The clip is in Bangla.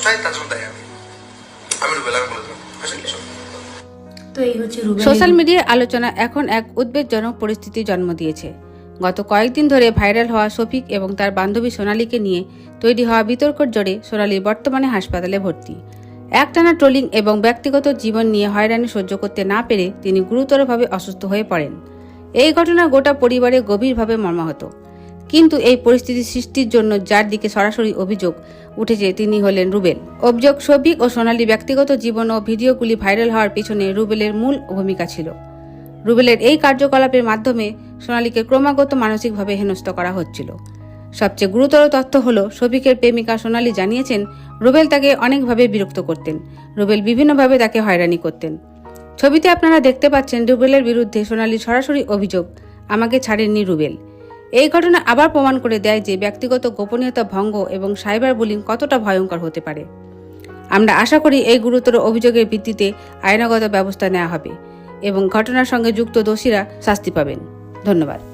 কষ্ট হয় তার জন্য দায়ী আমি আমি বলে সোশ্যাল মিডিয়ার আলোচনা এখন এক উদ্বেগজনক পরিস্থিতি জন্ম দিয়েছে। গত কয়েকদিন ধরে ভাইরাল হওয়া শফিক এবং তার বান্ধবী সোনালীকে নিয়ে তৈরি হওয়া বিতর্কর জোরে সোনালী বর্তমানে হাসপাতালে ভর্তি। একটানা ট্রোলিং এবং ব্যক্তিগত জীবন নিয়ে হয়রানি সহ্য করতে না পেরে তিনি গুরুতরভাবে অসুস্থ হয়ে পড়েন। এই ঘটনা গোটা পরিবারে গভীরভাবে মর্মাহত। কিন্তু এই পরিস্থিতি সৃষ্টির জন্য যার দিকে সরাসরি অভিযোগ উঠেছে তিনি হলেন রুবেল। অভিযোগ শফিক ও সোনালী ব্যক্তিগত জীবন ও ভিডিওগুলি ভাইরাল হওয়ার পিছনে রুবেলের মূল ভূমিকা ছিল। রুবেলের এই কার্যকলাপের মাধ্যমে সোনালীকে ক্রমাগত মানসিকভাবে হেনস্থ করা হচ্ছিল। সবচেয়ে গুরুতর তথ্য হল শফিকের প্রেমিকা সোনালী জানিয়েছেন, রুবেল তাকে অনেকভাবে বিরক্ত করতেন। রুবেল বিভিন্নভাবে তাকে হয়রানি করতেন। ছবিতে আপনারা দেখতে পাচ্ছেন, রুবেলের বিরুদ্ধে সোনালীর সরাসরি অভিযোগ, আমাকে ছাড়েননি রুবেল। এই ঘটনা আবার প্রমাণ করে দেয় যে ব্যক্তিগত গোপনীয়তা ভঙ্গ এবং সাইবার বুলিং কতটা ভয়ঙ্কর হতে পারে। আমরা আশা করি এই গুরুতর অভিযোগের ভিত্তিতে আইনগত ব্যবস্থা নেওয়া হবে এবং ঘটনার সঙ্গে যুক্ত দোষীরা শাস্তি পাবেন। ধন্যবাদ।